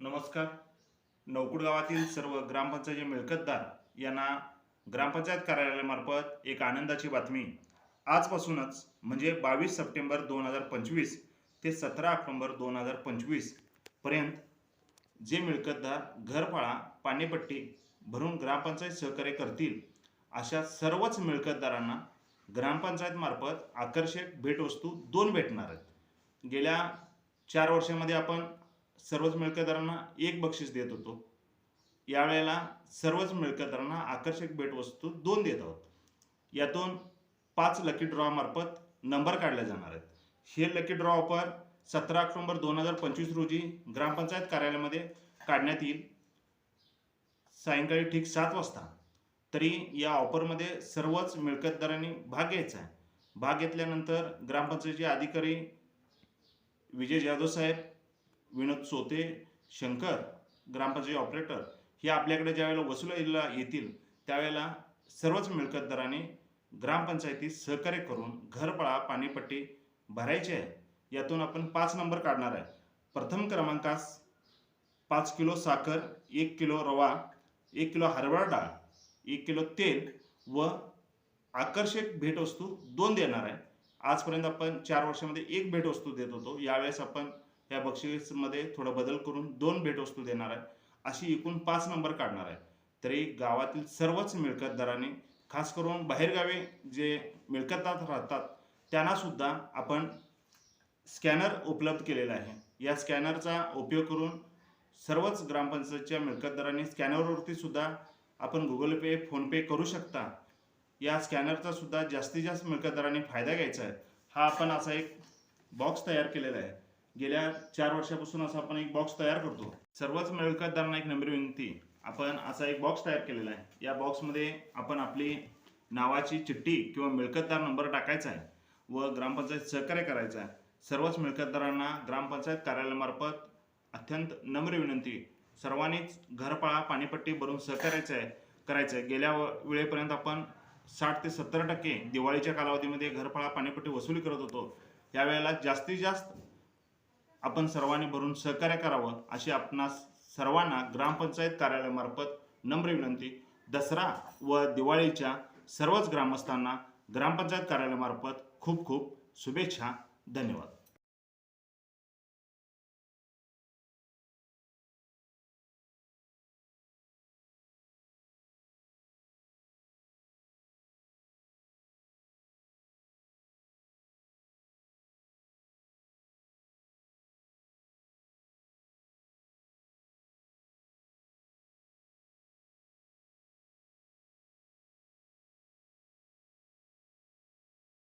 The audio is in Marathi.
नमस्कार. नवकुड गावातील सर्व ग्रामपंचायत मिळकतदार यांना ग्रामपंचायत कार्यालयामार्फत एक आनंदाची बातमी. आजपासूनच म्हणजे बावीस सप्टेंबर दोन हजार पंचवीस ते सतरा ऑक्टोंबर दोन हजार पंचवीसपर्यंत जे मिळकतदार घरपाळा पाणीपट्टी भरून ग्रामपंचायत सहकार्य करतील अशा सर्वच मिळकतदारांना ग्रामपंचायतमार्फत आकर्षक भेटवस्तू दोन भेटणार आहेत. गेल्या चार वर्षामध्ये आपण सर्वच मिळकतदारांना एक बक्षीस देत होतो. यावेळेला सर्वच मिळकतदारांना आकर्षक भेटवस्तू दोन देत आहोत. यातून पाच लकी ड्रॉमार्फत नंबर काढले जाणार आहेत. हे लकी ड्रॉ ऑफर सतरा ऑक्टोबर दोन हजार पंचवीस रोजी ग्रामपंचायत कार्यालयामध्ये काढण्यात येईल. सायंकाळी ठीक सात वाजता. तरी या ऑफरमध्ये सर्वच मिळकतदारांनी भाग घ्यायचा आहे. भाग घेतल्यानंतर ग्रामपंचायतीचे अधिकारी विजय जाधव साहेब विनोद सोते शंकर ग्रामपंचायत ऑपरेटर हे आपल्याकडे ज्यावेळेला वसुलीला येतील त्यावेळेला सर्वच मिळकतदारांनी ग्रामपंचायतीत सहकार्य करून घरपळा पाणीपट्टी भरायची आहे. यातून आपण पाच नंबर काढणार आहे. प्रथम क्रमांकास पाच किलो साखर एक किलो रवा एक किलो हरभरा डाळ एक किलो तेल व आकर्षक भेटवस्तू दोन देणार आहे. आजपर्यंत आपण चार वर्षामध्ये एक भेटवस्तू देत होतो. यावेळेस आपण या बक्षीसमध्ये थोडा बदल करून दोन भेटवस्तू देणार आहे. अशी एकूण पाच नंबर काढणार आहे. तरी गावातील सर्वच मिळकतदारांनी खास करून बाहेरगावी जे मिळकतात राहतात त्यांनासुद्धा आपण स्कॅनर उपलब्ध केलेला आहे. या स्कॅनरचा उपयोग करून सर्वच ग्रामपंचायतच्या मिळकतदारांनी स्कॅनरवरती सुद्धा आपण गुगल पे फोनपे करू शकता. या स्कॅनरचा सुद्धा जास्तीत जास्त मिळकतदारांनी फायदा घ्यायचा आहे. हा आपण असा एक बॉक्स तयार केलेला आहे. गेल्या चार वर्षापासून असा आपण एक बॉक्स तयार करतो. सर्वच मिळकतदारांना एक नम्र विनंती. आपण असा एक बॉक्स तयार केलेला आहे. या बॉक्समध्ये आपण आपली नावाची चिठ्ठी किंवा मिळकतदार नंबर टाकायचा आहे व ग्रामपंचायत सहकार्य करायचं आहे. सर्वच मिळकतदारांना ग्रामपंचायत कार्यालयामार्फत अत्यंत नम्र विनंती. सर्वांनीच घरपाळा पाणीपट्टी भरून सहकार्याचं आहे करायचं आहे. गेल्या व- वेळेपर्यंत आपण साठ ते सत्तर टक्के दिवाळीच्या कालावधीमध्ये घरपाळा पाणीपट्टी वसुली करत होतो. यावेळेला जास्तीत जास्त आपण सर्वांनी भरून सहकार्य करावं अशी आपणास सर्वांना ग्रामपंचायत कार्यालयामार्फत नम्र विनंती. दसरा व दिवाळीच्या सर्वच ग्रामस्थांना ग्रामपंचायत कार्यालयामार्फत खूप खूप शुभेच्छा. धन्यवाद.